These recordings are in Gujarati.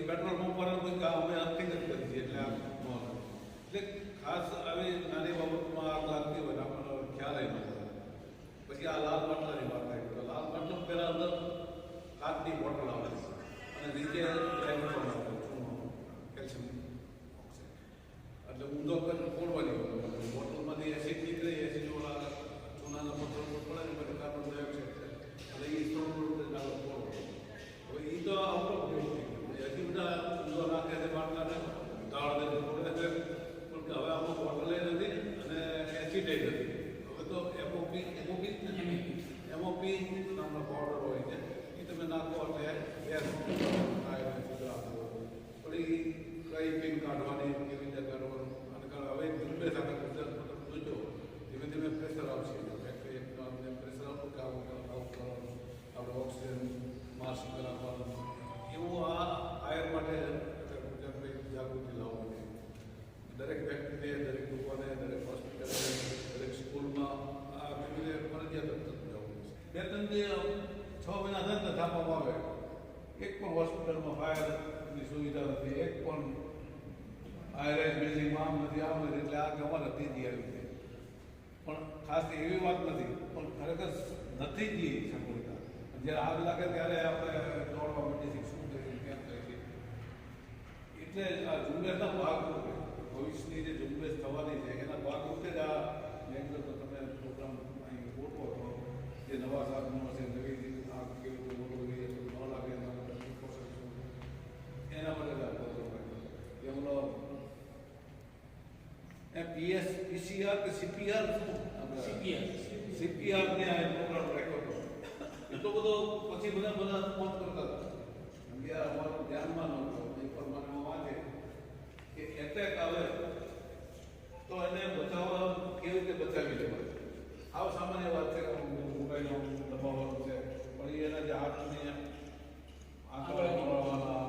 પછી પેટ્રોલ પંપ પર કોઈ કામ અમે નથી કરી એટલે આ એટલે ખાસ આવી નાની બાબતમાં આગ લાગતી હોય આપણને ખ્યાલ ન હોય પછી આ લાલ બાટલાની વાત આવી તો લાલ બાટલો પહેલાં અંદર કાચની બોટલ આવે છે અને નીચે કેલ્શિયમ આવે એટલે ઊંધો કરીને ફોડવાની હોય બોટલમાંથી એસિડ નીકળે એસિડ ઓલા ચૂનાના પથ્થર ઉપર પડે ને પછી કાર્બન ડાયોક્સાઇડ છે એટલે એ થોડું થોડું નાનો ફોડવો હવે એ તો આપણો ઉપયોગ થઈ ગયો હજી બધા ઊંધો નાખે છે બાટલાને દાળ દે ફોડે છે પણ કે હવે આમાં બોટલે નથી અને એસિડ નથી હવે તો એમઓપી એમઓપી એમઓપી નામનો પાવડર હોય છે એ તમે નાખો એટલે ગેસ થાય છોકરા પણ એ કઈ પિન કાઢવાની કેવી રીતે કાઢવાનું અને કારણ હવે ઝુંબેશ આપણે ગુજરાત મતલબ જોજો ધીમે ધીમે પ્રેશર આવશે ફેક્ટરી એકદમ પ્રેશર આવતું કે આવું કરવાનું આવું કરવાનું આપણે ઓક્સિજન માસ્ક રાખવાનું એવું આ આયર માટે ગુજરાતમાં જાગૃતિ લાવવાની દરેક વ્યક્તિને દરેક લોકોને દરેક હોસ્પિટલે દરેક સ્કૂલમાં આ વિવિધ ફરજિયાત જવું બે ત્રણ જે છ મહિના થાય ને થાપવામાં આવે એક પણ હોસ્પિટલમાં ફાયરની સુવિધા નથી એક પણ આયરેજ બિલ્ડિંગમાં આમ નથી આમ નથી એટલે આ કે નથી હતી આવી છે. પણ ખાસ એવી વાત નથી, પણ ખરેખર નથી જ એ સગવડતા જ્યારે આગ લાગે ત્યારે આપણે દોડવા માંડીએ છીએ શું કરીએ કેમ કરીએ એટલે આ ઝુંબેશના ભાગરૂપે ભવિષ્યની જે ઝુંબેશ થવાની છે, એના ભાગરૂપે જ આ તો તમે પ્રોગ્રામ અહીં ગોઠવો છો, જે નવા સાધનો હશે, નવી આ કેવું રીતે બોલવું જોઈએ શું ન લાગે એના માટે શું પ્રોસેસ શું એના માટે જ આ પ્રોગ્રામ એ ઓલો એ પીએસ પીસીઆર કે સીપીઆર CPR. સીપીઆર ને આ પ્રોગ્રામ રાખ્યો હતો એટલો બધો પછી બધા બધા ફોન કરતા હતા. આ અમારું ધ્યાનમાં નહોતું એ પ્રમાણે વાંચે કે એટેક આવે તો એને બચાવવા કેવી રીતે બચાવી લેવાય? આવ સામાન્ય વાત છે મોબાઈલ દબાવવાનું છે પણ એના જે હાથની આંકડા મળવાના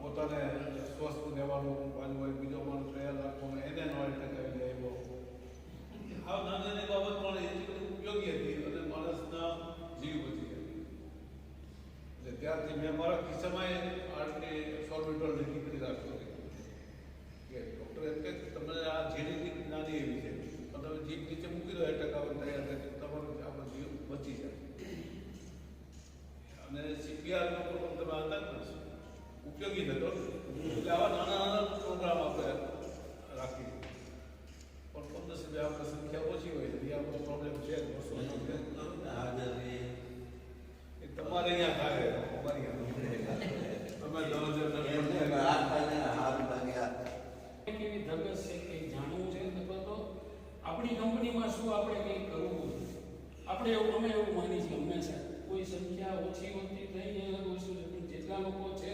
પોતાને સ્વસ્થ રહેવાનું બાજુ હોય બીજો માણસ તૈયાર રાખવાનો એને નો એટેક આવી જાય એવો આ નાની નાની બાબત પણ એટલી બધી ઉપયોગી હતી અને માણસના જીવ બચી ગયા એટલે ત્યારથી મેં મારા કિસ્સામાં આટલી સોર્બિટોલ લીધી કરી રાખતો કે ડૉક્ટર એમ કે તમને આ ઝીણી નાની એવી છે પણ તમે જીભ નીચે મૂકી દો એટેક આવે તૈયાર થાય તો તમારો આપણો જીવ બચી જાય અને સીપીઆરનો પ્રોગ્રામ તમે હતા ને ઉપયોગી થતો એટલે આવા નાના નાના પ્રોગ્રામ આપણે રાખીએ પણ કમનસીબે આપણે સંખ્યા ઓછી હોય છે એ આપણો પ્રોબ્લેમ છે જ વર્ષોનો. એ તમારે અહીંયા થાય અમારે અહીંયા તમે દસ હજાર કેવી ધગસ છે કે જાણવું છે અથવા તો આપણી કંપનીમાં શું આપણે કંઈક કરવું આપણે એવું અમે એવું માની છીએ હંમેશા, કોઈ સંખ્યા ઓછી હોતી થઈ અલગ વસ્તુ છે પણ જેટલા લોકો છે,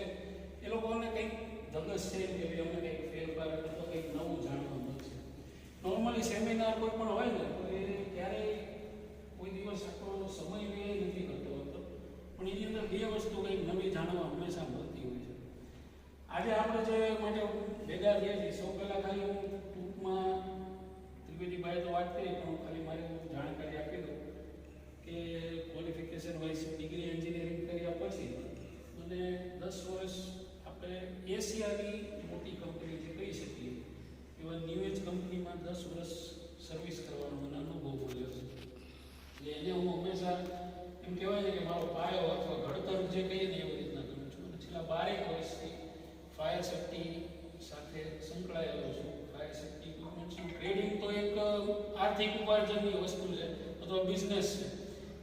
એ લોકોને કંઈક ધગસ છે કે ભાઈ અમે કંઈક ફેરફાર અથવા કંઈક નવું જાણવા મળશે નોર્મલી સેમિનાર કોઈ પણ હોય ને, તો એ ક્યારેય કોઈ દિવસ આપણો સમય વ્યય નથી કરતો હોતો. પણ એની અંદર બે વસ્તુ કંઈક નવી જાણવા હંમેશા મળતી હોય છે. આજે આપણે જે માટે ભેગા થયા છીએ, સૌ પહેલાં ખાલી હું ત્રિવેદીભાઈ વાત કરીએ તો ખાલી મારી જાણકારી આપી દઉં કે ક્વોલિફિકેશન વાઇઝ ડિગ્રી એન્જિનિયરિંગ કર્યા પછી મને દસ વર્ષ આપણે એશિયાની મોટી કંપની જે કહી શકીએ, એવા ન્યૂ એજ કંપનીમાં દસ વર્ષ સર્વિસ કરવાનો મને અનુભવ મળ્યો છે. એટલે એને હું હંમેશા એમ કહેવાય છે કે મારો પાયો અથવા ઘડતર જે કહીએ ને એવી રીતના કરું છું. અને છેલ્લા બારેક વર્ષથી ફાયર સેફ્ટી સાથે સંકળાયેલો છું. ફાયર સેફ્ટી ઇક્વિપમેન્ટ્સનું ટ્રેડિંગ તો એક આર્થિક ઉપાર્જનની વસ્તુ છે, અથવા બિઝનેસ છે.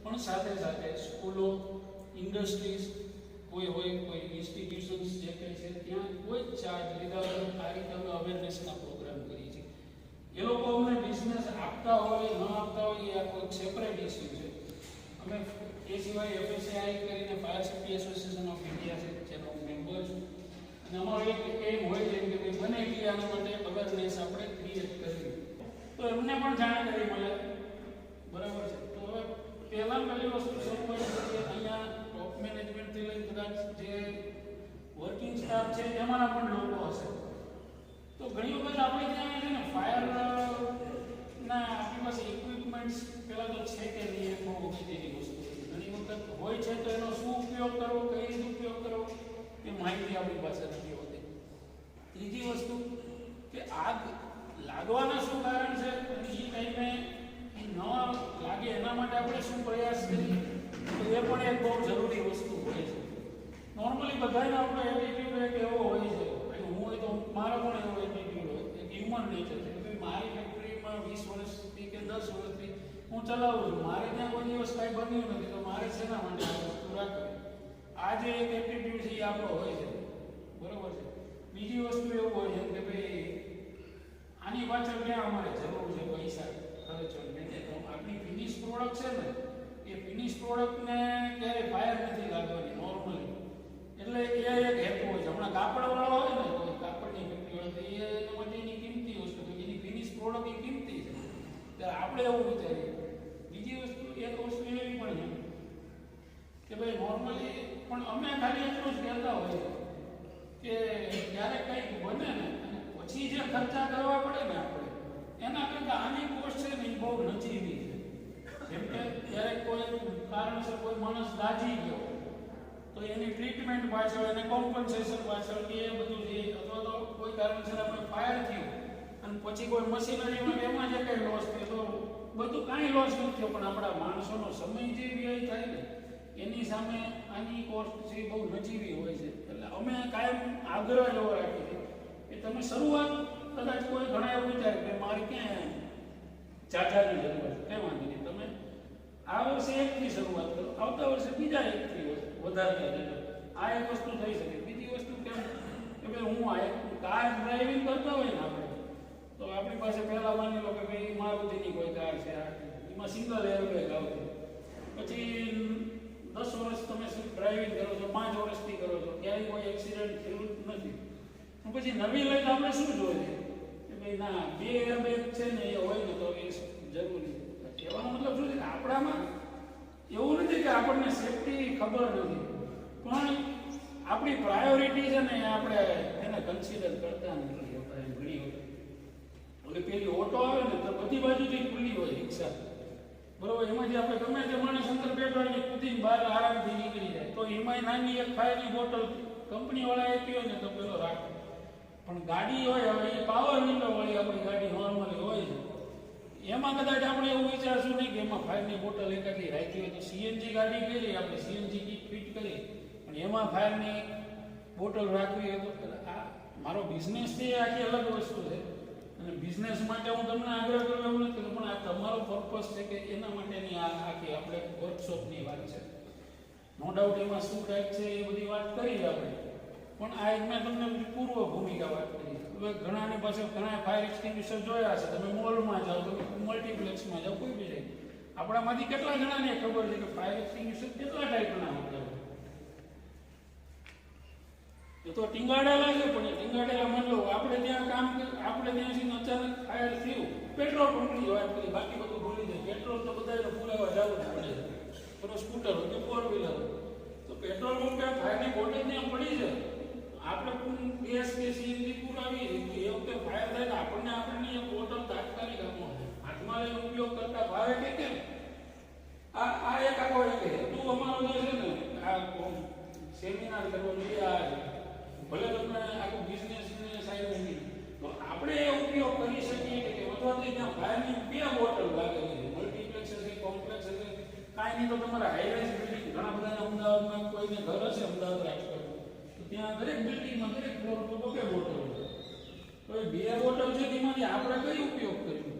પણ સાથે સાથે સ્કૂલો ઇન્ડસ્ટ્રીઝ કોઈ હોય, કોઈ ઇન્સ્ટિટ્યુશન્સ જે કંઈ છે, ત્યાં કોઈ ચાર્જ લીધા વગર આ રીતે અમે અવેરનેસના પ્રોગ્રામ કરીએ છીએ. એ લોકો અમને બિઝનેસ આપતા હોય, ન આપતા હોય, એ આખો કોઈ સેપરેટ ઇસ્યુ છે. અમે એ સિવાય એફએસઆઈ કરીને fire safety association of India છે, જેનો હું મેમ્બર છું. અને અમારો એક એમ હોય છે કે બને એટલી આના માટે અવેરનેસ આપણે તો એમને પણ જાણકારી મળે. બરાબર છે. તો હવે પહેલા પહેલી વસ્તુ શરૂઆત કે અહીંયા ટોપ મેનેજમેન્ટથી લઈને કદાચ જે વર્કિંગ સ્ટાફ છે, એમાંના પણ લોકો હશે. તો ઘણી વખત આપણે ત્યાં છે ને ફાયર ના, આપણી પાસે ઇક્વિપમેન્ટ્સ પહેલાં તો છે કે નહીં એ બહુ અગત્યની વસ્તુ ઘણી વખત હોય છે તો એનો શું ઉપયોગ કરવો, કઈ રીતે ઉપયોગ કરવો, એ માહિતી આપણી પાસે નથી હોતી. ત્રીજી વસ્તુ કે આગ લાગવાના શું કારણ છે? અને એ ટાઈમે ન લાગે એના માટે આપણે શું પ્રયાસ કરીએ? તો એ પણ એક બહુ જરૂરી વસ્તુ હોય છે. નોર્મલી બધાને આપણો એટીટ્યુડ એક એવો હોય છે. અને હું હોય તો મારો પણ એવો એટીટ્યુડ હોય. એક હ્યુમન નેચર છે. ભાઈ મારી ફેક્ટરીમાં વીસ વર્ષથી કે દસ વર્ષથી હું ચલાવું છું. મારે ત્યાં કોઈ દિવસ કાંઈ બન્યું નથી, તો મારે શેના માટે આ વસ્તુ રાખવી? આ જે એક એટીટ્યુડ છે એ આપણો હોય છે. બરોબર છે. બીજી વસ્તુ એવું હોય છે કે ભાઈ આની પાછળ ક્યાં અમારે જરૂર છે પૈસા? ખર્ચવાની કે તો આપણી ફિનિશ પ્રોડક્ટ છે ને, એ ફિનિશ પ્રોડક્ટને ક્યારેય ફાયર નથી લાગવાની નોર્મલી એટલે એ એક હેતુ હોય છે. હમણાં કાપડવાળો હોય ને, તો કાપડની ફેક્ટરી હોય તો એ માટે એની કિંમતી વસ્તુ તો એની ફિનિશ પ્રોડક્ટ એ કિંમતી છે. ત્યારે આપણે એવું વિચારીએ. બીજી વસ્તુ, એક વસ્તુ એવી પણ છે કે ભાઈ નોર્મલી પણ અમે ખાલી એટલું જ કહેતા હોય કે ક્યારેક કંઈક બને ને પછી જે ખર્ચા કરવા પડે ને આપણે, એના કરતાં આની કોસ્ટ છે ને એ બહુ નજીવી છે. જેમ કે ક્યારેક કોઈ કારણસર કોઈ માણસ દાજી ગયો, તો એની ટ્રીટમેન્ટ પાછળ, એને કોમ્પન્સેશન પાછળ કે એ બધું જે અથવા તો કોઈ કારણસર આપણે ફાયર થયું, અને પછી કોઈ મશીનરીમાં એમાં જે કંઈ લોસ થયો, તો બધું કાંઈ લોસ નથી થયો, પણ આપણા માણસોનો સમય જે વ્યય થાય ને, એની સામે આની કોસ્ટ છે બહુ નજીવી હોય છે. એટલે અમે કાયમ આગ્રહ એવો રાખીએ કે તમે શરૂઆત કદાચ કોઈ ઘણા એવું વિચારે કે મારે ક્યાં ચાચાની જરૂર છે? કંઈ વાંધો નહીં. તમે આ વર્ષે એકથી શરૂઆત કરો. આવતા વર્ષે બીજા એકથી વધારતા જજો આ એક વસ્તુ થઈ શકે. બીજી વસ્તુ કેમ? કે ભાઈ હું આ એક કાર ડ્રાઇવિંગ કરતા હોય ને આપણે, તો આપણી પાસે પહેલા માની લો કે ભાઈ મારુતિની કોઈ કાર છે. આ એમાં સિંગલ એરબેગ આવતું. પછી દસ વર્ષ તમે ડ્રાઇવિંગ કરો છો, પાંચ વર્ષથી કરો છો ક્યાંય કોઈ એક્સિડન્ટ થયું જ નથી. તો પછી નવી લઈ તો આપણે શું જોઈએ? કે ભાઈ ના, બે એરબેગ છે ને એ હોય ને તો એ જરૂરી. કહેવાનો મતલબ શું છે કે આપણામાં એવું નથી કે આપણને સેફટી ખબર નથી. પણ આપણી પ્રાયોરિટી છે ને આપણે એને કન્સિડર કરતા નથી. હોતા ઘણી વખત પેલી ઓટો આવે ને તો બધી બાજુથી ખુલ્લી હોય રિક્ષા. બરોબર, એમાંથી આપણે ગમે તે માણસ અંદર બેઠો હોય કૂદીને બહાર આરામથી નીકળી જાય. તો એમાંય નાની એક ફાયરની બોટલ કંપનીવાળા આપી હોય ને તો પેલો રાખે. પણ ગાડી હોય હવે એ પાવર વિન્ડો વાળી આપણી ગાડી નોર્મલી હોય છે. એમાં કદાચ આપણે એવું વિચારશું નહીં કે એમાં ફાયરની બોટલ એકાદી રાખી હોય તો સીએનજી ગાડી કરી આપણે સીએનજી કીટ ફિટ કરી પણ એમાં ફાયરની બોટલ રાખવી હોય તો આ મારો બિઝનેસ છે આખી અલગ વસ્તુ છે. અને બિઝનેસ માટે હું તમને આગ્રહ કરું એવું નથી, પણ આ તમારો પર્પસ છે કે એના માટેની આ આખી આપણે વર્કશોપની વાત છે. નો ડાઉટ એમાં શું ટાઈપ છે એ બધી વાત કરી આપણે. પણ આ એક મેં તમને પૂર્વ ભૂમિકા વાત કરી. હવે ઘણાની પાસે ઘણા ફાયર એક્સટિંગ્વિશર જોયા છે તમે મોલમાં જાઓ, તમે મલ્ટીપ્લેક્સમાં જાઓ, કોઈ બી જાય આપણામાંથી કેટલા જણાને ખબર છે કે ફાયર એક્સટિંગ્વિશર કેટલા ટાઈપના હોય એ તો ટીંગાડેલા છે, પણ ટીંગાડેલા માની લો, આપણે ત્યાં કામ આપણે ત્યાંથી અચાનક ફાયર થયું પેટ્રોલ પંપની વાત કરી, બાકી બધું ભૂલી જાય. પેટ્રોલ તો બધાને પુરાવા જવું જ પડે પેલો સ્કૂટર હોય કે ફોર વ્હીલર હોય તો પેટ્રોલ પંપે ફાયરની બોટલ ત્યાં પડી છે આપણે ગેસ કે સીએનજી પુરાવી તો એ વખતે ફાયર થાય તો આપણને આપણને એ બોટલ તાત્કાલિક આપો હાથમાં લઈને ઉપયોગ કરતા ભાવે કે કેમ આ આ એક આખો એક હેતુ અમારો જે છે ને આ સેમિનાર કરવો જોઈએ આ છે. ભલે તમને આખું બિઝનેસ ને સાઈડ મૂકી તો આપણે એ ઉપયોગ કરી શકીએ કે અથવા તો ત્યાં ફાયરની બે બોટલ લાગેલી છે મલ્ટીપ્લેક્સ હશે કોમ્પ્લેક્સ હશે કાંઈ નહીં તો તમારા હાઈરાઇઝ બિલ્ડિંગ ઘણા બધાના અમદાવાદમાં કોઈને ઘર હશે, અમદાવાદ રાજકોટ તો ત્યાં દરેક બિલ્ડિંગમાં દરેક ફ્લોર પર બે બોટલ હોય તો એ બે બોટલ છે તેમાંથી આપણે કઈ ઉપયોગ કર્યો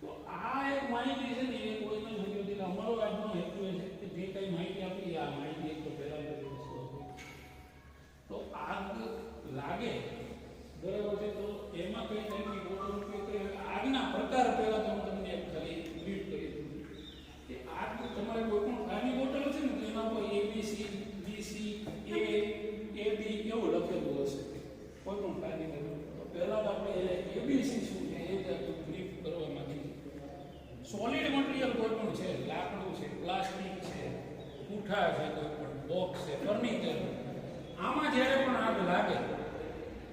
તો આ એક માહિતી છે ને એ કોઈને નથી હોતી. એટલે અમારો આપણો હેતુ એ છે કે જે કઈ માહિતી આપી આ માહિતી એક તો પહેલા. તો આગ લાગે બરાબર છે તો એમાં કઈ ટાઈપની બોટલ ઉપયોગ કરી આગના પ્રકાર પહેલા તો હું તમને એક ખાલી બ્રીફ કરી દઉં કે આગ તમારે કોઈ પણ ખાલી બોટલ છે ને તો એના ઉપર એ બી સી બી સી એ એ બી એવું લખેલું હશે કોઈ પણ ખાલી બોટલ તો પહેલા તો આપણે એ બી સી શું છે એ જ આપણે બ્રીફ કરવા માંગીએ સોલિડ મટીરિયલ કોઈ પણ છે લાકડું છે પ્લાસ્ટિક છે પૂઠા છે કોઈ પણ બોક્સ છે ફર્નિચર આમાં જ્યારે પણ આગ લાગે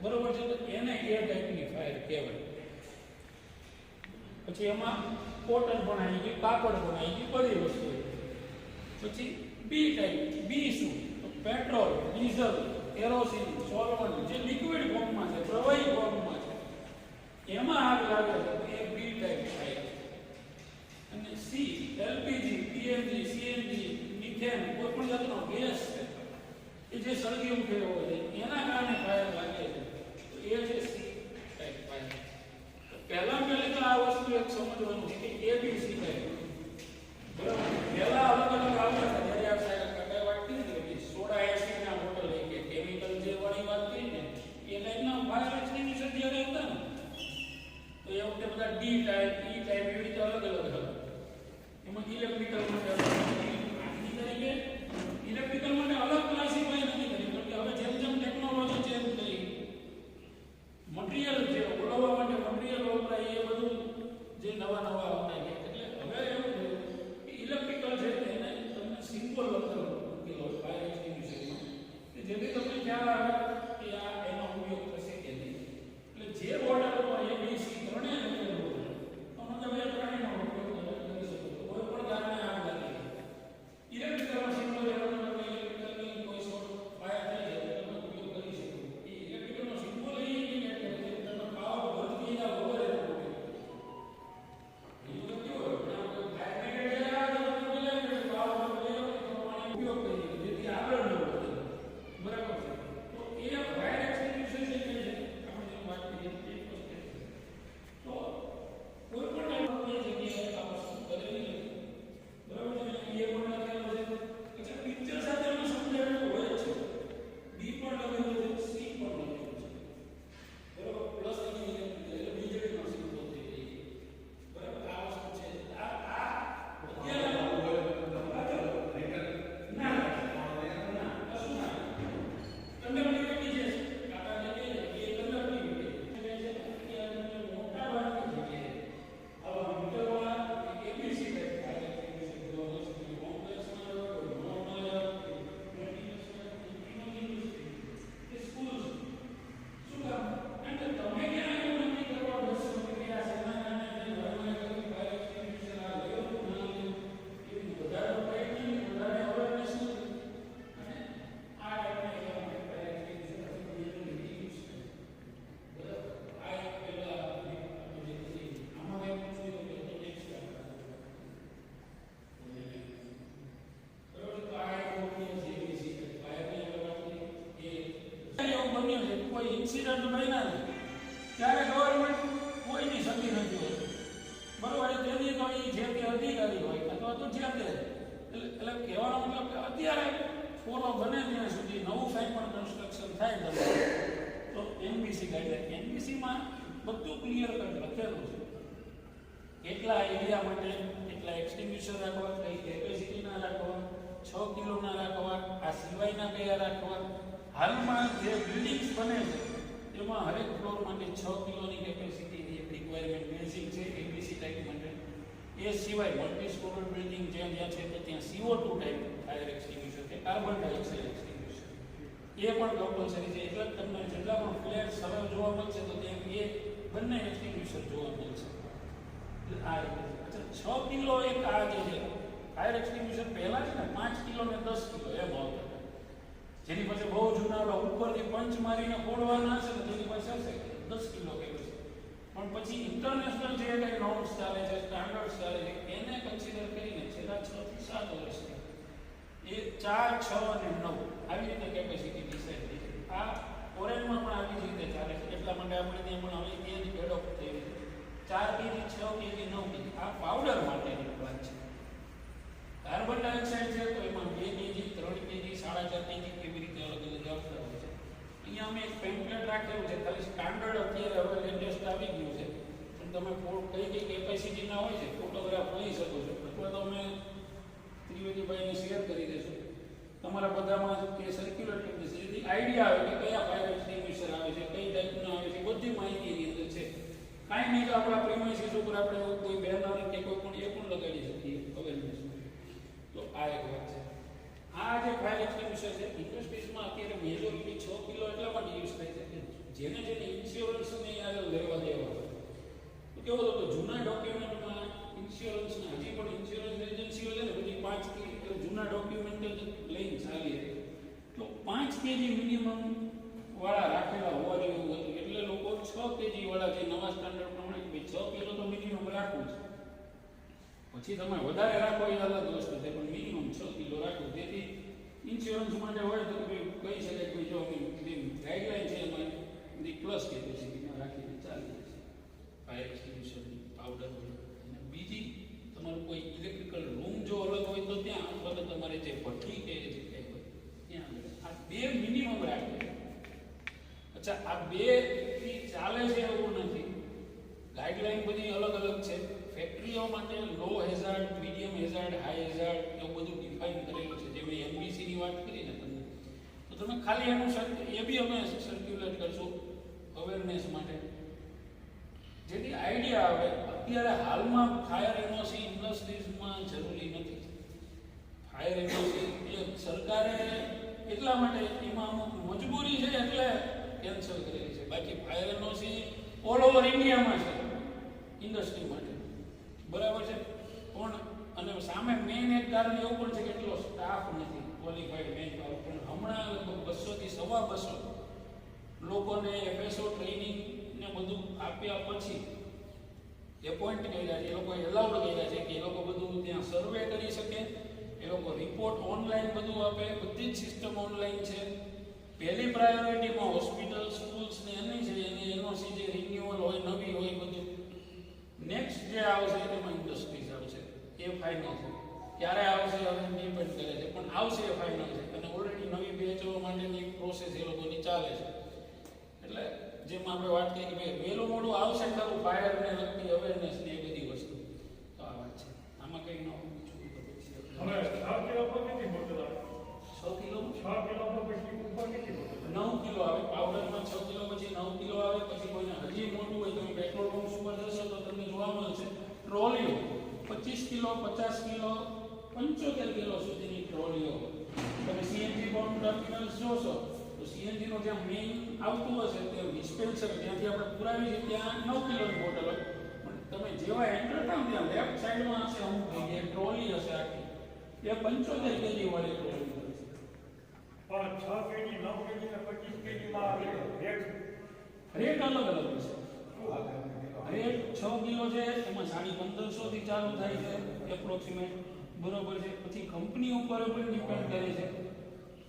બરોબર છે તો એને એ ટાઈપની ફાયર કહેવાય પછી પછી એમાં કોટન પણ આવી ગયું કાપડ પણ આવી ગયું બધી વસ્તુ આવી ગઈ. પછી બી ટાઈપ બી શું તો પેટ્રોલ ડીઝલ કેરોસીન સોલવન્ટ જે લિક્વિડ ફોર્મમાં છે પ્રવાહી ફોર્મમાં છે એમાં આગ લાગે છે તો એ બી ટાઈપ થાય છે અને C LPG PNG CNG methane કોઈ પણ જાતનો ગેસ છે એ જે સળગી ઉઠેલો હોય એના કારણે ફાયર લાગે છે. તો એ છે સી ટાઈપ ફાયર પહેલા પહેલી તો આ વસ્તુ એક સમજવાનું છે કે એબીસી ટાઈપ બરાબર? પહેલા અલગ અલગ આવતા હતા, જ્યારે આ સાહેબ કાકા વાત કરી કે સોડા એસિડ ના બોટલ કે કેમિકલ જે વાળી વાત કરી ને, એ લાઈનના ફાયર એક્સટિંગ્વિશર જ્યારે હતા ને, તો એ વખતે બધા ડી ટાઈપ ઈ ટાઈપ એવી રીતે અલગ અલગ હતા. એમાં ઇલેક્ટ્રિકલ માટે છે ઇન્સિડન્ટ બન્યા ને ત્યારે ગવર્મેન્ટ કોઈની સતી નથી હોતી બરોબર છે તેથી તો એ જે તે અધિકારી હોય, અથવા તો જે તે. એટલે કહેવાનો મતલબ કે અત્યારે ફોલો બને ત્યાં સુધી નવું કાંઈ પણ કન્સ્ટ્રક્શન થાય તમે તો એનબીસી ગાઈડલાઈન એનબીસીમાં બધું ક્લિયર કટ લખેલું છે. કેટલા એરિયા માટે કેટલા એક્સટિંગ્યુશર રાખવા, કઈ કેપેસિટીના રાખવા, છ કિલોના રાખવા, આ સિવાયના કયા રાખવા? હાલમાં જે બિલ્ડિંગ્સ બને છે એમાં હરેક ફ્લોર માટે છ કિલોની કેપેસિટીની એક રિક્વાયરમેન્ટ બેઝિક છે એબીસી ટાઈપ માટે. એ સિવાય મલ્ટી સ્ટોરેજ બિલ્ડિંગ જ્યાં જ્યાં છે તો ત્યાં CO two type fire extinguisher કે કાર્બન ડાયોક્સાઇડ એક્સટિંગ્યુશર એ પણ કમ્પલસરી છે, એટલે તમને જેટલા પણ ફ્લેટ સરળ જોવા મળશે તો તેમ એ બંને એક્સટિંગ્યુશર જોવા મળશે. આ રીતે. છ કિલો એક આ જે છે ફાયર એક્સટિંગ્યુશર પહેલાં છે ને પાંચ કિલો ને દસ કિલો એમ આવતા. જેની પાસે બહુ જૂના ઉપરથી પંચ મારીને ફોડવાના હશે ને તેની પાસે હશે? દસ કિલો કે પણ પછી ઇન્ટરનેશનલ જે કંઈ નોર્મ્સ ચાલે છે સ્ટાન્ડર્ડ્સ ચાલે છે, એને કન્સિડર કરીને છેલ્લા છ થી સાત વર્ષથી એ ચાર, છ અને નવ આવી રીતે કેપેસિટી ડિસાઇડ થઈ છે આ ફોરેનમાં પણ આવી જ રીતે ચાલે છે. એટલા માટે આપણે ત્યાં પણ હવે એ જ એડોપ્ટ થઈ છે. ચાર કેજી, છ કેજી, નવ કેજી, આ પાવડર માટેની વાત છે. કાર્બન ડાયોક્સાઇડ છે, તો એમાં બે કેજી, ત્રણ કેજી, સાડા ચાર કેજી કેવી રીતે અલગ અલગ આવતા હોય છે. અહીંયા અમે એક પેમ્પલેટ રાખેલું છે, ખાલી સ્ટાન્ડર્ડ અત્યારે હવે લેટેસ્ટ આવી ગયું છે. પણ તમે કઈ કઈ કેપેસિટીના હોય છે ફોટોગ્રાફ લઈ શકો છો. અથવા તો અમે ત્રિવેદીભાઈને શેર કરી દેશું તમારા બધામાં કે સર્ક્યુલેટ કરી દેશે જેથી આઈડિયા આવે કે કયા ફાયર એક્સટિંગ્વિશર આવે છે, કઈ ટાઈપના આવે છે, બધી માહિતી એની અંદર છે. કાંઈ નહીં તો આપણા પ્રીમાઇસીસ ઉપર આપણે કોઈ બેનર કે કોઈ પણ, એ પણ લગાડી શકીએ અવેરનેસ તો આ એક વાત છે. આ જે ફાઇલ એક્સપેન્ડિચર છે ઇન્ડસ્ટ્રીઝમાં અત્યારે મેજોરિટી છ કિલો એટલા માટે યુઝ થાય છે કે જેને જેને ઇન્સ્યોરન્સની આગળ લેવા દેવા તો કેવો હતો જૂના ડોક્યુમેન્ટમાં ઇન્સ્યોરન્સના હજી પણ ઇન્સ્યોરન્સ એજન્સીઓ છે ને બધી પાંચ કે જૂના ડોક્યુમેન્ટ લઈને ચાલી તો પાંચ કેજી મિનિમમ વાળા રાખેલા હોવા જેવું હતું. એટલે લોકો છ કેજી વાળા જે નવા સ્ટાન્ડર્ડ પ્રમાણે છ કિલો તો મિનિમમ રાખવું છે પછી તમે વધારે રાખો એ અલગ વસ્તુ છે, પણ મિનિમમ છ કિલો રાખો. જેથી ઇન્સ્યોરન્સ માટે હોય તો કહી શકાય કે જો ગાઈડલાઈન છે એમાં પ્લસ કેપેસિટીમાં રાખીને ચાલી જશે ફાયર એક્સટિંગ્યુશરની પાવડર હોય. અને બીજી તમારું કોઈ ઇલેક્ટ્રિકલ રૂમ જો અલગ હોય તો ત્યાં, અથવા તો તમારે જે ભઠ્ઠી કે જે કંઈ હોય, ત્યાં. આ બે મિનિમમ રાખે અચ્છા, આ બે ચાલે છે એવું નથી. ગાઈડલાઈન બધી અલગ અલગ છે. ફેક્ટરીઓ માટે low hazard medium hazard high hazard એવું બધું ડિફાઇન કરેલું છે. જે મેં એમબીસી વાત કરીને તમને, તો તમે ખાલી એનું એ બી અમે સર્ક્યુલેટ કરશું અવેરનેસ માટે. જેથી આઈડિયા આવે. અત્યારે હાલમાં ફાયર એનઓસી ઇન્ડસ્ટ્રીઝમાં જરૂરી નથી. ફાયર એનઓસી એ સરકારે એટલા માટે એમાં અમુક મજબૂરી છે એટલે કેન્સલ કરેલી છે. બાકી ફાયર એનઓસી ઓલ ઓવર ઇન્ડિયામાં છે ઇન્ડસ્ટ્રી માટે. બરાબર છે? પણ અને સામે મેઇન એક કારણ એવું પણ છે કે એટલો સ્ટાફ નથી ક્વોલિફાઈડ મેન પાવર પણ હમણાં લગભગ બસોથી સવા બસો લોકોને એફએસઓ ટ્રેનિંગ ને બધું આપ્યા પછી એપોઇન્ટ કર્યા છે, એ લોકો એલાઉડ કર્યા છે કે એ લોકો બધું ત્યાં સર્વે કરી શકે, એ લોકો રિપોર્ટ ઓનલાઈન બધું આપે, બધી જ સિસ્ટમ ઓનલાઈન છે. પહેલી પ્રાયોરિટીમાં હોસ્પિટલ સ્કૂલ્સ ને એની છે, એની એનઓસી જે રિન્યુઅલ હોય, નવી હોય, બધું નેક્સ્ટ જે આવશે તેમાં ઇન્ડસ્ટ્રીઝ આવશે. એ ફાઇનલ છે. ક્યારે આવશે હવે ડિપેન્ડ કરે છે. પણ આવશે એ ફાઇનલ છે. અને ઓલરેડી નવી બેચો માટેની પ્રોસેસ એ લોકોની ચાલે છે. એટલે જેમ આપણે વાત કરી કે ભાઈ વહેલું મોડું આવશે ખરું ફાયરને લગતી અવેરનેસ ને એ બધી વસ્તુ. તો આ વાત છે. આમાં કંઈ ન છ કિલો છ કિલો? કિલો પછી ઉપર કેટલી નવ કિલો આવે. પાવડરમાં છ કિલો પછી નવ કિલો આવે. પછી કોઈને હજી મોટું હોય તો પેટ્રોલ પંપ ઉપર જશો તો ટ્રોલીઓ પચીસ કિલો પચાસ કિલો પંચોતેર કિલો સુધીની ટ્રોલીઓ તમે સીએનજી બોમ્બ ટર્મિનલ્સ જોશો તો સીએનજી નો જ્યાં મેઇન આવતું હશે તે ડિસ્પેન્સર જ્યાંથી આપણે પુરાવી છે ત્યાં નવ કિલોની બોટલ હોય પણ તમે જેવા એન્ટર થાવ ત્યાં લેફ્ટ સાઈડમાં હશે અમુક જગ્યાએ ટ્રોલી હશે આખી. એ પંચોતેર કેજી વાળી ટ્રોલી હશે. પણ છ કેજી નવ કેજી ને પચીસ કેજીમાં રેટ? રેટ અલગ અલગ હશે. રેટ છ કિલો છે એમાં સાડી પંદરસો થી ચાલુ થાય છે એપ્રોક્સિમેટ બરોબર છે. પછી કંપની ઉપર પણ ડિપેન્ડ કરે છે.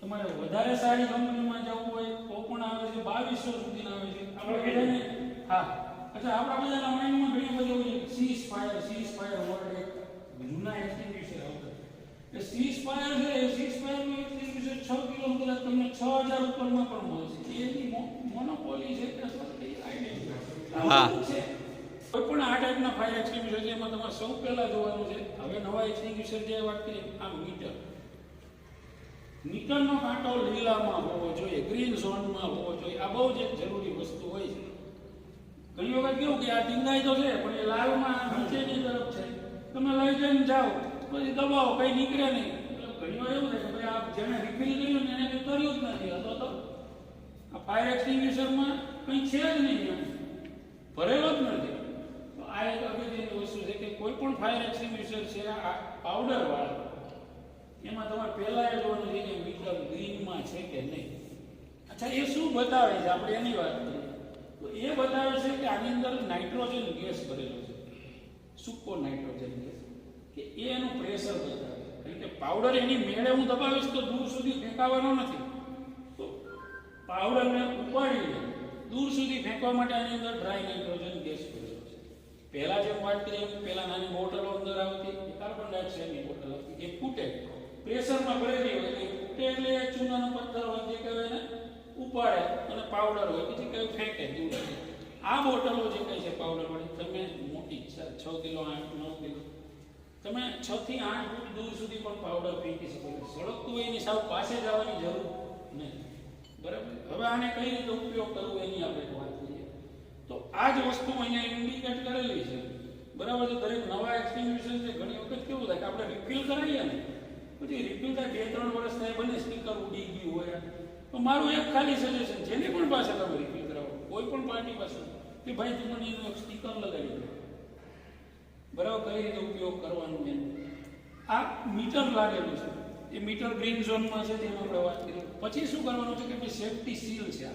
તમારે વધારે સારી કંપનીમાં જવું હોય તો પણ આવે છે બાવીસો સુધી આવે છે. આપણે બધાને હા. અચ્છા આપણા બધાના માઇન્ડમાં ઘણી બધી હોય છે. Cease fire cease fire word એક જૂના એક્સટિંગ્યુશર આવતા. એ સીઝ ફાયર છે એ સીઝ ફાયરનું એક્સટિંગ્યુશર છ કિલો કદાચ તમને છ હજાર ઉપરમાં પણ મળશે. એની મોનોપોલી છે કે અથવા આઈડેન્ટિટી હા. છે. કોઈ પણ આ ટાઈપના ફાયર એક્સટિંગ્યુશર છે એમાં તમારે સૌ પહેલા જોવાનું છે. હવે નવા એક્સટિંગ્યુશર જે વાત કરીએ આ મીટર મીટરનો કાંટો લીલામાં હોવો જોઈએ ગ્રીન ઝોનમાં હોવો જોઈએ. આ બહુ જ એક જરૂરી વસ્તુ હોય છે. ઘણી વખત કેવું કે આ ટીંગાઈ તો છે, પણ એ લાલમાં નીચેની તરફ છે. તમે લઈ જઈને જાઓ, પછી દબાવો, કઈ નીકળે નહીં. ઘણી વાર એવું થાય કે ભાઈ આ જેને રિફિલ કર્યું ને એને કંઈ કર્યું જ નથી. અથવા તો આ ફાયર એક્સટિંગ્યુશરમાં કંઈ છે જ નહીં ભરેલો જ નથી. આ એક અગત્યની વસ્તુ છે કે કોઈ પણ ફાયર એક્સટિંગ્યુશર છે, આ પાવડર વાળો, એમાં તમારે પહેલા એ જોવાનું છે કે મીટર ગ્રીનમાં છે કે નહીં. અચ્છા, એ શું બતાવે છે? આપણે એની વાત કરીએ. તો એ બતાવે છે કે આની અંદર નાઇટ્રોજન ગેસ ભરેલો છે. સૂકો નાઇટ્રોજન ગેસ કે એ એનું પ્રેશર બતાવે કારણ કે પાવડર એની મેળે હું દબાવીશ તો દૂર સુધી ફેંકાવાનો નથી. તો પાવડરને ઉપાડીને દૂર સુધી ફેંકવા માટે આની અંદર ડ્રાય નાઇટ્રોજન ગેસ ભરેલો પહેલા જે વાત હતી પહેલા નાની બોટલો અંદર આવતી, એ કાર્બન ડાયોક્સાઇડની બોટલ હતી એ ફૂટે. પ્રેશરમાં ભરેલી હોય, એ ફૂટે એટલે ચૂનાનો પથ્થર હોય, જે કહેવાય ને, ઉપાડે અને પાવડર હોય પછી કઈ ફેંકે, દૂર આ બોટલો જે કઈ છે પાવડર વાળી, તમે મોટી છે કિલો, આઠ, નવ કિલો, તમે છ થી આઠ ફૂટ દૂર સુધી પણ પાવડર ફેંકી શકો સળગતું હોય એની સાવ પાસે જવાની જરૂર નહીં બરાબર? હવે આને કઈ રીતે ઉપયોગ કરવો, એની આપણે વાત તો આ જ વસ્તુ અહીંયા ઇન્ડિકેટ કરેલી છે. બરાબર છે? દરેક નવા એક્સટિંગ્યુશન છે ઘણી વખત કેવું થાય કે આપણે રિફિલ કરાવીએ ને, પછી રિફિલ થાય, બે, ત્રણ વર્ષ થાય, બંને સ્પીકર ઉડી ગયું હોય. તો મારું એક ખાલી સજેશન જેની પણ પાસે તમે રિફિલ કરાવો, કોઈ પણ પાર્ટી પાસે, કે ભાઈ તું મને એનું એક સ્ટીકર લગાવી દો. બરાબર? કઈ રીતે ઉપયોગ કરવાનો એમ આ મીટર લાગેલું છે. એ મીટર ગ્રીન ઝોનમાં છે તેમાં આપણે વાત કરી. પછી શું કરવાનું છે કે ભાઈ સેફટી સીલ છે આ.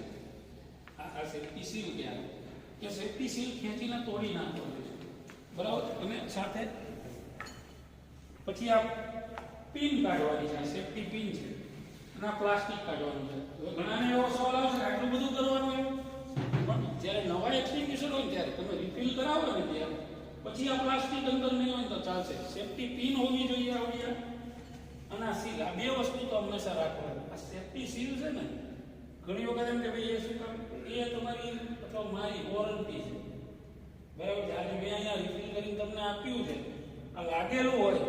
આ સેફટી સીલ કહેવાય કે સેફટી સીલ ખેંચીને તોડી નાખવાનું છે. બરાબર? અને સાથે પછી આ પિન કાઢવાની છે, આ સેફટી પિન છે. અને આ પ્લાસ્ટિક કાઢવાનું છે. હવે ઘણાને એવો સવાલ આવશે કે આટલું બધું કરવાનું એમ પણ જ્યારે નવા એક્સટિંગ્યુશર હોય ને ત્યારે તમે રિફિલ કરાવો ને ત્યારે પછી આ પ્લાસ્ટિક અંદર નહીં હોય ને તો ચાલશે. સેફટી પિન હોવી જોઈએ આવડી આ. અને આ સીલ, આ બે વસ્તુ તો હંમેશા રાખવાની. આ સેફટી સીલ છે ને, ઘણી વખત એમ કે ભાઈ, એ શું કામ? એ તમારી અથવા મારી વોરંટી છે. બરાબર છે? આજે મેં અહીંયા રિફિલ કરીને તમને આપ્યું છે. આ લાગેલું હોય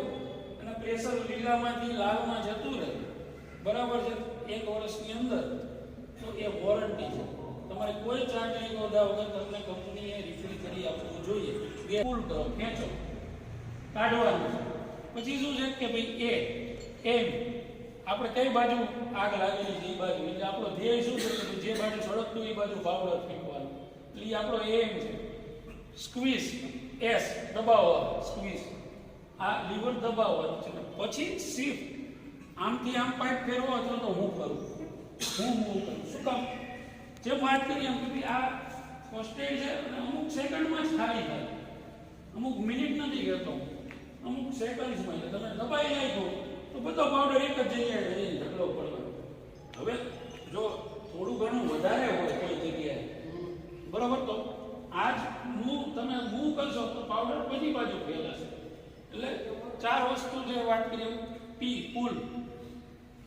અને પ્રેશર લીલામાંથી લાલમાં જતું રહે. બરાબર છે? એક વર્ષની અંદર. તો એ વોરંટી છે. તમારે કોઈ ચાર્જ નહીં નોંધા વગર તમને કંપનીએ રિફિલ કરી આપવું જોઈએ. બે ફૂલ કરો. ખેંચો. કાઢવાનું પછી શું છે કે ભાઈ એ એમ આપણે કઈ બાજુ આગ લાગેલી છે એ બાજુ? એટલે આપણો ધ્યેય શું છે? જે બાજુ સળગતું એ બાજુ પાવડર ફેંકવાનું એટલે આપણો એમ છે. સ્ક્વીઝ એસ દબાવો સ્ક્વીઝ આ લીવર દબાવવાનું છે. પછી શિફ્ટ આમથી આમ પાઇપ ફેરવો અથવા તો હું કરું હું મૂવ કરું. શું કામ? જે વાત કરી એમ કે આ ફર્સ્ટ એડ છે અને અમુક સેકન્ડમાં જ ખાલી થાય. અમુક મિનિટ નથી કહેતો અમુક સેકન્ડ્સમાં એટલે તમે દબાઈ નાખો તો બધો પાવડર એક જ જગ્યાએ ઢગલો પડવાનો. હવે જો થોડું ઘણું વધારે હોય કોઈ જગ્યાએ બરોબર? તો આજ મૂવ તમે મૂવ કરશો તો પાવડર બધી બાજુ ફેલાશે એટલે ચાર વસ્તુ જે વાત કરીએ પી પુલ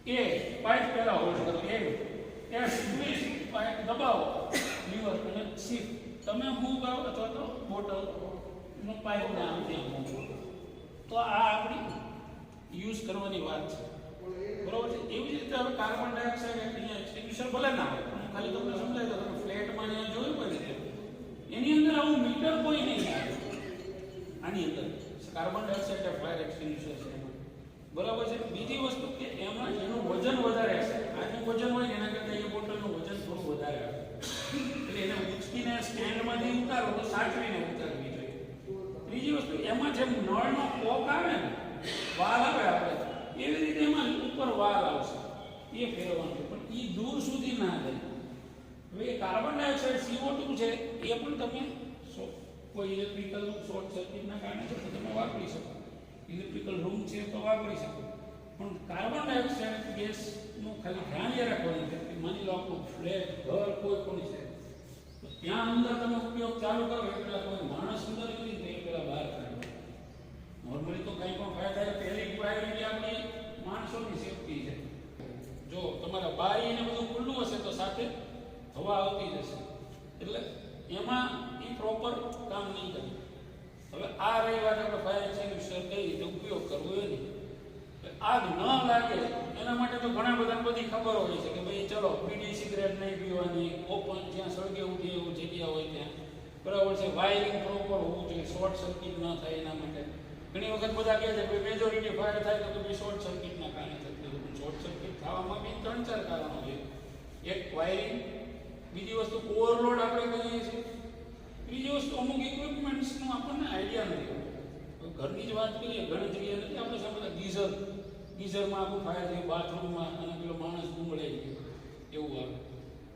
એ પાઇપ પહેલા હોલ્ડ કરો. એ એસ સ્ક્વીઝ પાઇપ દબાવો. લીવર અને સી તમે મૂવ કરો અથવા તો બોટલ નો પાઇપ ને આમ ત્યાં કરો. તો આ આપણી યુઝ કરવાની વાત છે. બરોબર છે? એવી જ રીતે હવે કાર્બન ડાયોક્સાઇડ અહીંયા એક્સટિંગ્યુશર ભલે ના હોય. ખાલી તમને સમજાય તો તમે અહીંયા જોયું પડે એની અંદર આવું મીટર કોઈ નહીં આવે. આની અંદર. કાર્બન ડાયોક્સાઇડ એ ફાયર એક્સટિંગ્યુશર છે બરાબર છે? બીજી વસ્તુ કે એમાં એનું વજન વધારે હશે. આનું વજન હોય એના કરતાં એ બોટલનું વજન થોડું વધારે આવે. એટલે એને ઉચકીને સ્ટેન્ડમાંથી ઉતારો તો સાચવીને ઉતારવી જોઈએ. ત્રીજી વસ્તુ, એમાં જેમ નળનો કોક આવે ને, વાલ આવે આપણે, એવી રીતે એમાં ઉપર વાલ આવશે. એ ફેરવવાનું પણ એ દૂર સુધી ના જાય. હવે કાર્બન ડાયોક્સાઇડ CO2 છે, એ પણ તમે કોઈ ઇલેક્ટ્રિકલ શોર્ટ સર્કિટના કારણે છે, તો તમે વાપરી શકો. ઇલેક્ટ્રિકલ રૂમ છે, તો વાપરી શકો. પણ કાર્બન ડાયોક્સાઇડ ગેસનું ખાલી ધ્યાન એ રાખવાનું છે કે માની લો આપણું ફ્લેટ ઘર કોઈ પણ છે. તો ત્યાં અંદર તમે ઉપયોગ ચાલુ કરો એટલે કોઈ માણસ અંદર નથી તે પેલા બહાર કાઢો. નોર્મલી તો કંઈ પણ ફાયદા થાય પહેલી પ્રાયોરિટી આપણી માણસોની સેફટી છે. જો તમારા બારી ને બધું ખુલ્લું હશે તો સાથે હવા આવતી જશે. એટલે એમાં એ પ્રોપર કામ નહીં કરે. હવે આ રહી આપણે ફાયર એક્સટિંગ્યુશર કઈ રીતે ઉપયોગ કરવો એની આગ ન લાગે, એના માટે તો ઘણા બધા બધી ખબર હોય છે કે ભાઈ ચલો બીડી સિગરેટ નહીં પીવાની ઓપન જ્યાં સળગે ઉઠી એવું જગ્યા હોય ત્યાં. બરાબર છે વાયરિંગ પ્રોપર હોવું જોઈએ શોર્ટ સર્કિટ ન થાય એના માટે. ઘણી વખત બધા કહે છે કે મેજોરિટી ફાયર થાય તો કે શોર્ટ સર્કિટના કારણે થતું શોર્ટ સર્કિટ થવામાં બી ત્રણ ચાર કારણો છે. એક વાયરિંગ બીજી વસ્તુ ઓવરલોડ આપણે કહીએ છીએ. ત્રીજી વસ્તુ, અમુક ઇક્વિપમેન્ટ્સનો આપણને આઈડિયા નથી. ઘરની જ વાત કરીએ ઘણી જગ્યાએ નથી આપણે સાંભળતા ગીઝર, ગીઝરમાં આખું ફાયર થયું બાથરૂમમાં અને પેલો માણસ ગુંગળે એવું આવે.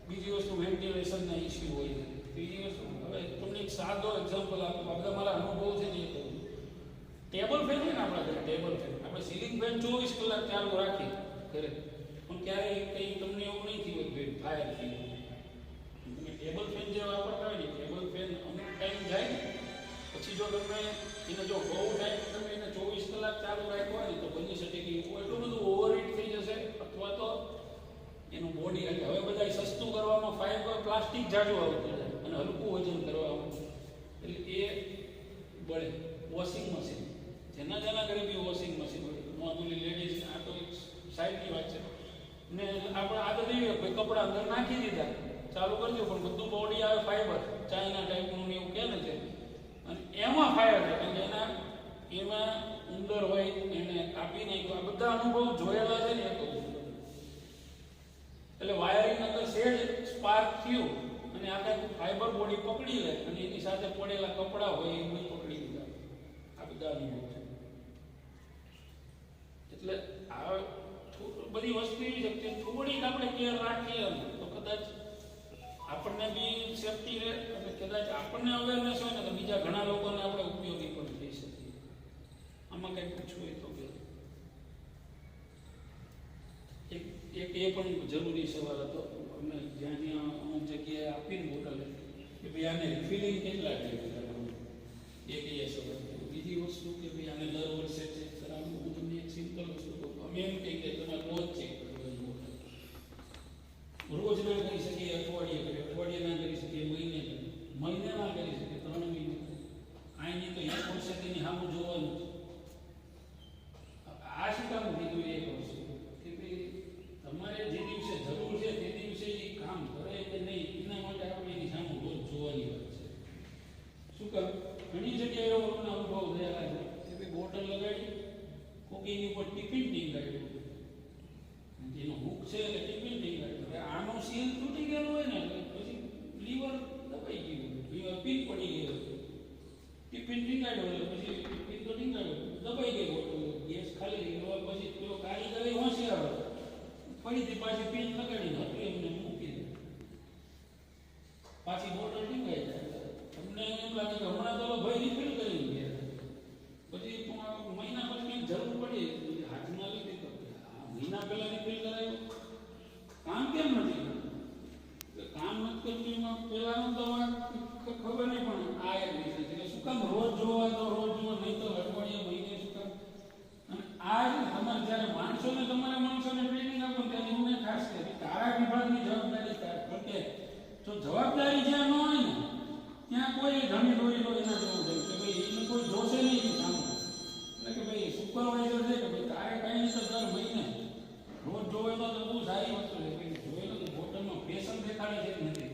બીજી વસ્તુ વેન્ટિલેશનના ઇસ્યુ હોય છે. ત્રીજી વસ્તુ, હવે તમને એક સાદો એક્ઝામ્પલ આપો. બધા મારા અનુભવ છે ને કહું ટેબલ ફેન છે ને આપણા ઘરે ટેબલ ફેન આપણે સીલિંગ ફેન ચોવીસ કલાક ચાલુ રાખીએ ઘરે. પણ ક્યારેય કંઈ તમને એવું નહીં થયું ફાયર થઈ ટેબલ ફેન જે વાપરતા હોય ને ટેબલ ફેન અમુક ટાઈમ જાય પછી જો તમે એને જો બહુ ટાઈમ તમે એને ચોવીસ કલાક ચાલુ રાખ્યો હોય ને તો બની શકે કે એટલું બધું ઓવરહીટ થઈ જશે અથવા તો એનું બોડી એટલે હવે બધા સસ્તું કરવામાં ફાઈબર પ્લાસ્ટિક જાજુ આવતું જાય અને હલકું વજન એક એ પણ જરૂરી સવાલ હતો. અમે જ્યાં જ્યાં અમુક જગ્યાએ આપીને બોટલે કે ભાઈ આને ફિલિંગ કેટલા ટાઈમ એ કહીએ સવાલ બીજી વસ્તુ કે ભાઈ આને દર વર્ષે ચેક કરાવવું હું તમને એક સિમ્પલ વસ્તુ અમે એમ કહીએ કે તમારે રોજ ચેક કરો રોજ ના કરી ટિફિન નીકળ્યો એટલે પછી ટિફિન તો નીકળ્યો દબાઈ ગયો ગેસ ખાલી ગયો પછી પેલો કારીગર હોશિયાર, ફરીથી પાછી પિન લગાડી નાખ્યું એમને. જોયેલો તો બહુ સારી વસ્તુ છે. જોયેલો તો હોટલમાં ફેશન દેખાડે છે નથી?